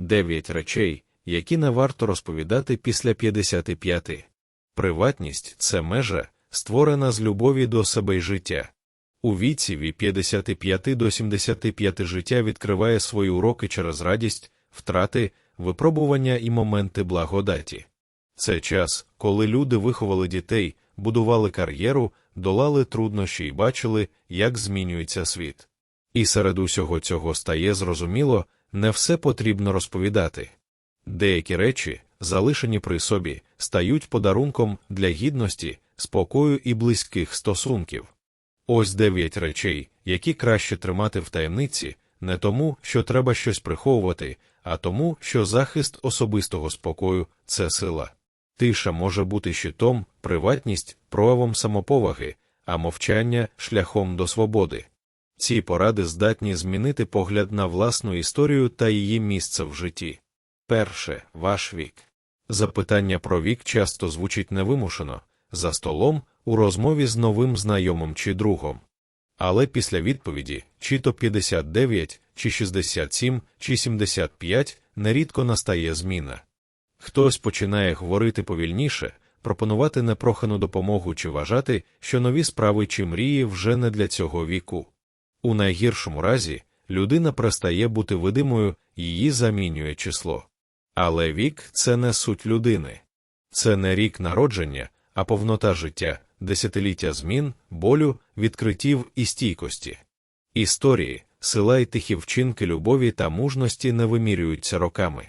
Дев'ять речей, які не варто розповідати після 55. Приватність це межа, створена з любові до себе й життя. У віці від 55 до 75 життя відкриває свої уроки через радість, втрати, випробування і моменти благодаті. Це час, коли люди виховали дітей, будували кар'єру, долали труднощі і бачили, як змінюється світ. І серед усього цього стає зрозуміло, не все потрібно розповідати. Деякі речі, залишені при собі, стають подарунком для гідності, спокою і близьких стосунків. Ось дев'ять речей, які краще тримати в таємниці, не тому, що треба щось приховувати, а тому, що захист особистого спокою це сила. Тиша може бути щитом, приватність проявом самоповаги, а мовчання шляхом до свободи. Ці поради здатні змінити погляд на власну історію та її місце в житті. Перше, ваш вік. Запитання про вік часто звучить невимушено за столом, у розмові з новим знайомим чи другом. Але після відповіді, чи то 59, чи 67, чи 75, нерідко настає зміна. Хтось починає говорити повільніше, пропонувати непрохану допомогу чи вважати, що нові справи чи мрії вже не для цього віку. У найгіршому разі людина перестає бути видимою, її замінює число. Але вік це не суть людини, це не рік народження, а повнота життя, десятиліття змін, болю, відкриттів і стійкості. Історії, сила й тихі вчинки любові та мужності не вимірюються роками.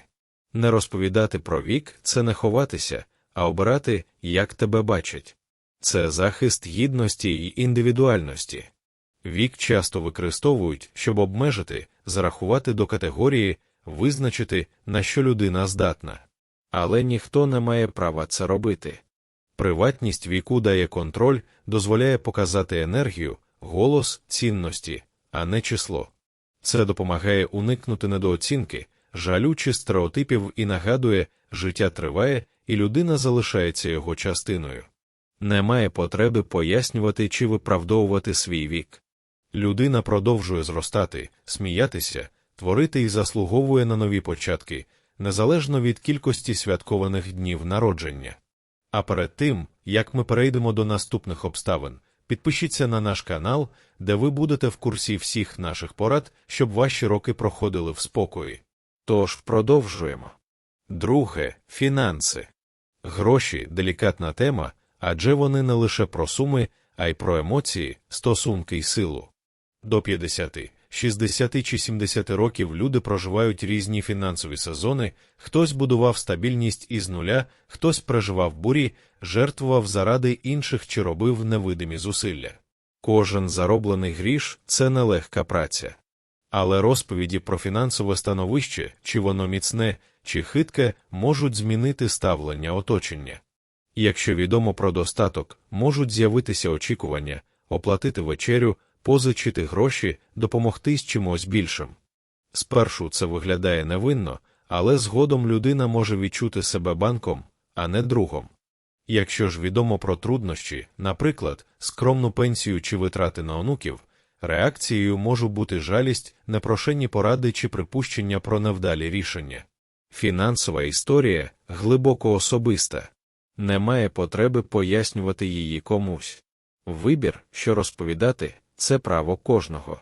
Не розповідати про вік це не ховатися, а обирати, як тебе бачать. Це захист гідності й індивідуальності. Вік часто використовують, щоб обмежити, зарахувати до категорії, визначити, на що людина здатна. Але ніхто не має права це робити. Приватність віку дає контроль, дозволяє показати енергію, голос, цінності, а не число. Це допомагає уникнути недооцінки, жалю чи стереотипів і нагадує, життя триває, і людина залишається його частиною. Немає потреби пояснювати чи виправдовувати свій вік. Людина продовжує зростати, сміятися, творити і заслуговує на нові початки, незалежно від кількості святкованих днів народження. А перед тим, як ми перейдемо до наступних обставин, підпишіться на наш канал, де ви будете в курсі всіх наших порад, щоб ваші роки проходили в спокої. Тож продовжуємо. Друге фінанси. Гроші делікатна тема, адже вони не лише про суми, а й про емоції, стосунки й силу. До 50, 60 чи 70 років люди проживають різні фінансові сезони, хтось будував стабільність із нуля, хтось переживав бурі, жертвував заради інших чи робив невидимі зусилля. Кожен зароблений гріш це нелегка праця. Але розповіді про фінансове становище, чи воно міцне, чи хитке, можуть змінити ставлення оточення. Якщо відомо про достаток, можуть з'явитися очікування, оплатити вечерю, позичити гроші, допомогти з чимось більшим. Спершу це виглядає невинно, але згодом людина може відчути себе банком, а не другом. Якщо ж відомо про труднощі, наприклад, скромну пенсію чи витрати на онуків, реакцією може бути жалість, непрошені поради чи припущення про невдалі рішення. Фінансова історія глибоко особиста, немає потреби пояснювати її комусь. Вибір, що розповідати, це право кожного.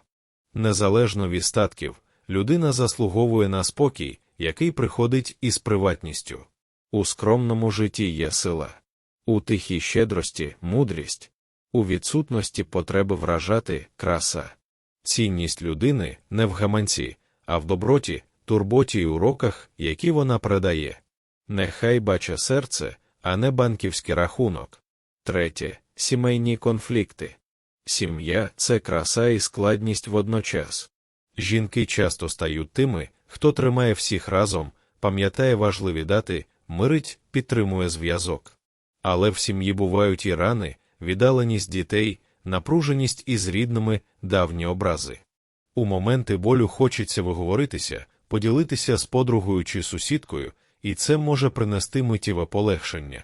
Незалежно від статків, людина заслуговує на спокій, який приходить із приватністю. У скромному житті є сила, у тихій щедрості мудрість, у відсутності потреби вражати краса. Цінність людини не в гаманці, а в доброті, турботі й уроках, які вона передає. Нехай бача серце, а не банківський рахунок. Третє сімейні конфлікти. Сім'я це краса і складність водночас. Жінки часто стають тими, хто тримає всіх разом, пам'ятає важливі дати, мирить, підтримує зв'язок. Але в сім'ї бувають і рани, віддаленість дітей, напруженість із рідними, давні образи. У моменти болю хочеться виговоритися, поділитися з подругою чи сусідкою, і це може принести миттєве полегшення.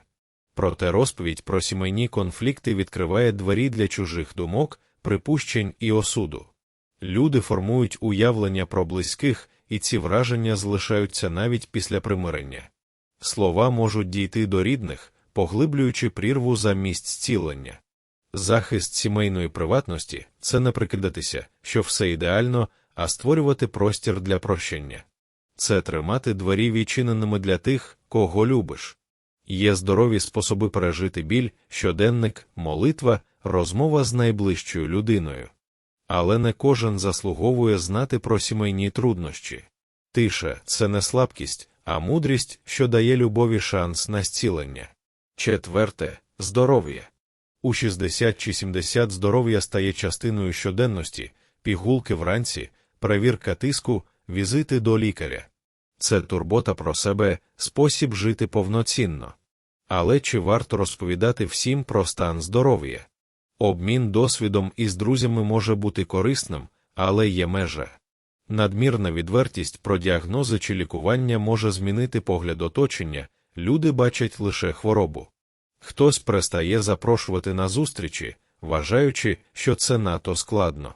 Проте розповідь про сімейні конфлікти відкриває двері для чужих думок, припущень і осуду. Люди формують уявлення про близьких, і ці враження залишаються навіть після примирення. Слова можуть дійти до рідних, поглиблюючи прірву за місць зцілення. Захист сімейної приватності це не прикидатися, що все ідеально, а створювати простір для прощення. Це тримати двері відчиненими для тих, кого любиш. Є здорові способи пережити біль, щоденник, молитва, розмова з найближчою людиною. Але не кожен заслуговує знати про сімейні труднощі. Тиша це не слабкість, а мудрість, що дає любові шанс на зцілення. Четверте здоров'я. У 60 чи 70 здоров'я стає частиною щоденності, пігулки вранці, перевірка тиску, візити до лікаря. Це турбота про себе, спосіб жити повноцінно. Але чи варто розповідати всім про стан здоров'я? Обмін досвідом із друзями може бути корисним, але є межа. Надмірна відвертість про діагнози чи лікування може змінити погляд оточення, люди бачать лише хворобу. Хтось перестає запрошувати на зустрічі, вважаючи, що це надто складно.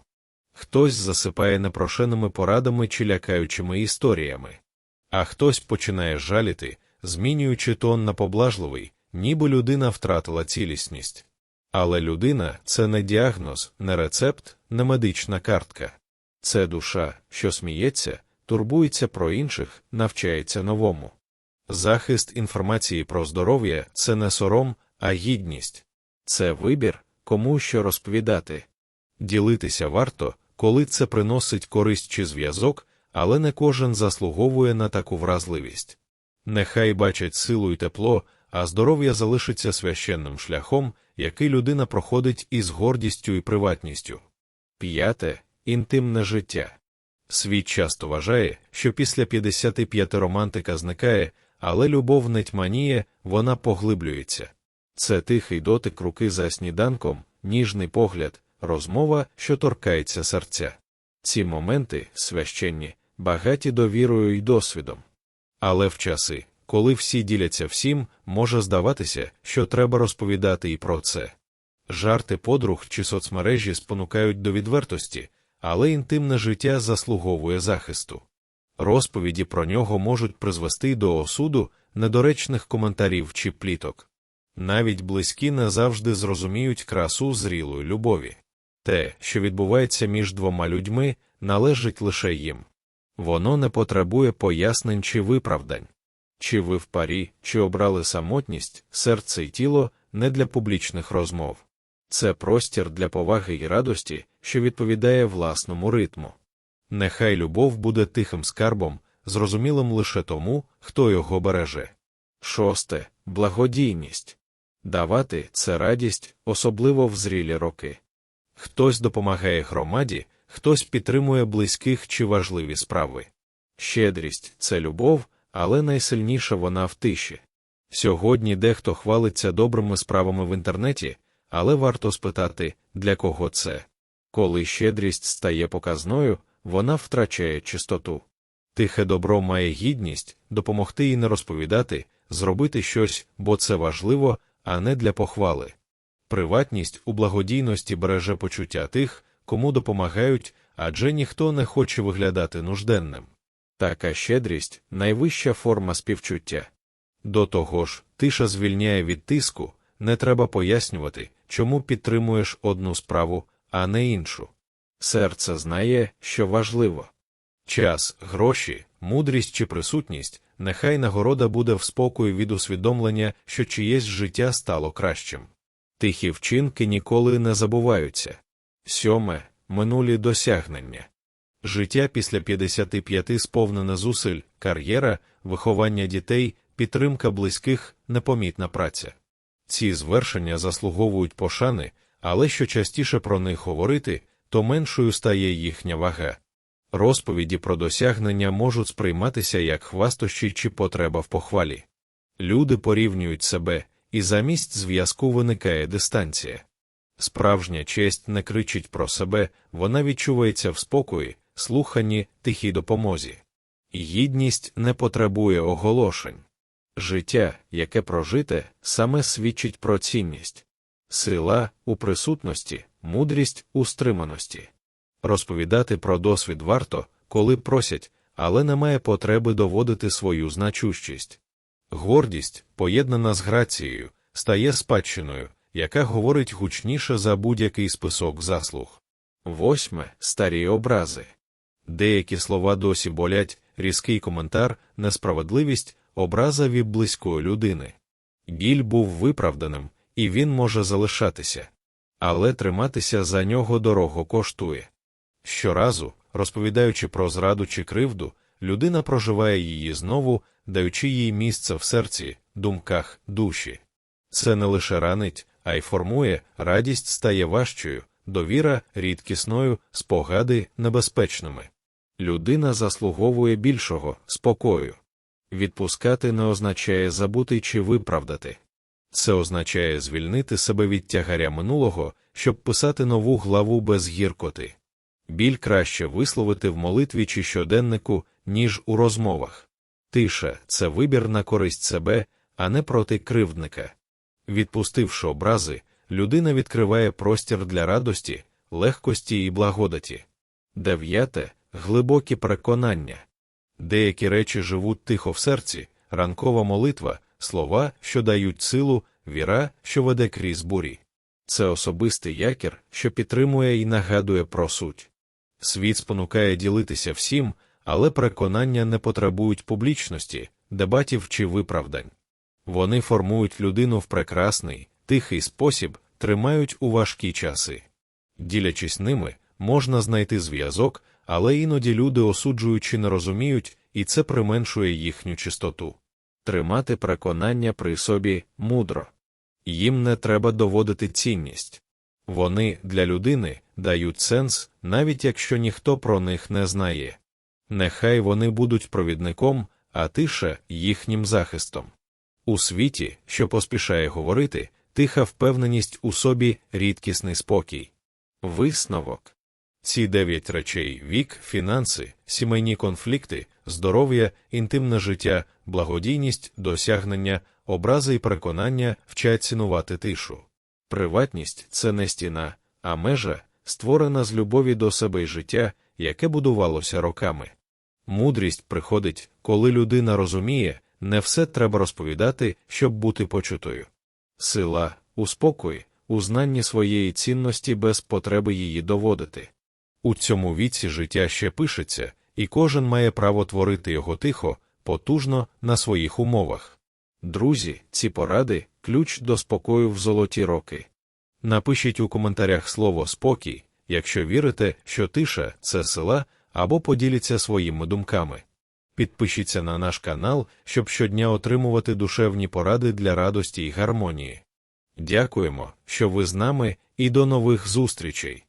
Хтось засипає непрошеними порадами чи лякаючими історіями, а хтось починає жаліти, змінюючи тон на поблажливий, ніби людина втратила цілісність. Але людина це не діагноз, не рецепт, не медична картка. Це душа, що сміється, турбується про інших, навчається новому. Захист інформації про здоров'я це не сором, а гідність. Це вибір, кому що розповідати. Ділитися варто, коли це приносить користь чи зв'язок, але не кожен заслуговує на таку вразливість. Нехай бачать силу і тепло, а здоров'я залишиться священним шляхом, який людина проходить із гордістю і приватністю. П'яте інтимне життя. Світ часто вважає, що після 55 романтика зникає, але любов не тьманіє, вона поглиблюється. Це тихий дотик руки за сніданком, ніжний погляд, розмова, що торкається серця. Ці моменти священні, багаті довірою і досвідом. Але в часи, коли всі діляться всім, може здаватися, що треба розповідати і про це. Жарти подруг чи соцмережі спонукають до відвертості, але інтимне життя заслуговує захисту. Розповіді про нього можуть призвести до осуду, недоречних коментарів чи пліток. Навіть близькі не завжди зрозуміють красу зрілої любові. Те, що відбувається між двома людьми, належить лише їм. Воно не потребує пояснень чи виправдань. Чи ви в парі, чи обрали самотність, серце й тіло не для публічних розмов. Це простір для поваги і радості, що відповідає власному ритму. Нехай любов буде тихим скарбом, зрозумілим лише тому, хто його береже. Шосте благодійність. Давати це радість, особливо в зрілі роки. Хтось допомагає громаді, хтось підтримує близьких чи важливі справи. Щедрість це любов, але найсильніша вона в тиші. Сьогодні дехто хвалиться добрими справами в інтернеті, але варто спитати, для кого це. Коли щедрість стає показною, вона втрачає чистоту. Тихе добро має гідність допомогти їй не розповідати, зробити щось, бо це важливо, а не для похвали. Приватність у благодійності береже почуття тих, кому допомагають, адже ніхто не хоче виглядати нужденним. Така щедрість найвища форма співчуття. До того ж, тиша звільняє від тиску, не треба пояснювати, чому підтримуєш одну справу, а не іншу. Серце знає, що важливо. Час, гроші, мудрість чи присутність, нехай нагорода буде в спокою від усвідомлення, що чиєсь життя стало кращим. Тихі вчинки ніколи не забуваються. Сьоме минулі досягнення. Життя після 55 сповнене зусиль, кар'єра, виховання дітей, підтримка близьких, непомітна праця. Ці звершення заслуговують пошани, але що частіше про них говорити, то меншою стає їхня вага. Розповіді про досягнення можуть сприйматися як хвастощі чи потреба в похвалі. Люди порівнюють себе, і замість зв'язку виникає дистанція. Справжня честь не кричить про себе, вона відчувається в спокої, слуханні, тихій допомозі. Гідність не потребує оголошень. Життя, яке прожите, саме свідчить про цінність, сила у присутності, мудрість у стриманості. Розповідати про досвід варто, коли просять, але немає потреби доводити свою значущість. Гордість, поєднана з грацією, стає спадщиною, яка говорить гучніше за будь-який список заслуг. Восьме старі образи. Деякі слова досі болять, різкий коментар, несправедливість, образа від близької людини. Біль був виправданим, і він може залишатися, але триматися за нього дорого коштує. Щоразу, розповідаючи про зраду чи кривду, людина проживає її знову, даючи їй місце в серці, думках, душі. Це не лише ранить, а й формує, радість стає важчою, довіра рідкісною, спогади небезпечними. Людина заслуговує більшого спокою. Відпускати не означає забути чи виправдати. Це означає звільнити себе від тягаря минулого, щоб писати нову главу без гіркоти. Біль краще висловити в молитві чи щоденнику, ніж у розмовах. Тиша це вибір на користь себе, а не проти кривдника. Відпустивши образи, людина відкриває простір для радості, легкості і благодаті. Дев'яте глибокі переконання. Деякі речі живуть тихо в серці, ранкова молитва, слова, що дають силу, віра, що веде крізь бурі. Це особистий якір, що підтримує і нагадує про суть. Світ спонукає ділитися всім, але переконання не потребують публічності, дебатів чи виправдань. Вони формують людину в прекрасний, тихий спосіб, тримають у важкі часи. Ділячись ними, можна знайти зв'язок, але іноді люди осуджуючи не розуміють, і це применшує їхню чистоту. Тримати переконання при собі мудро. Їм не треба доводити цінність. Вони для людини дають сенс, навіть якщо ніхто про них не знає. Нехай вони будуть провідником, а тиша їхнім захистом. У світі, що поспішає говорити, тиха впевненість у собі рідкісний спокій. Висновок ці дев'ять речей вік, фінанси, сімейні конфлікти, здоров'я, інтимне життя, благодійність, досягнення, образи і переконання вчать цінувати тишу. Приватність це не стіна, а межа, створена з любові до себе й життя, яке будувалося роками. Мудрість приходить, коли людина розуміє, не все треба розповідати, щоб бути почутою. Сила у спокої, своєї цінності без потреби її доводити. У цьому віці життя ще пишеться, і кожен має право творити його тихо, потужно на своїх умовах. Друзі, ці поради ключ до спокою в золоті роки. Напишіть у коментарях слово спокій, якщо вірите, що тиша це сила, або поділіться своїми думками. Підпишіться на наш канал, щоб щодня отримувати душевні поради для радості і гармонії. Дякуємо, що ви з нами, і до нових зустрічей!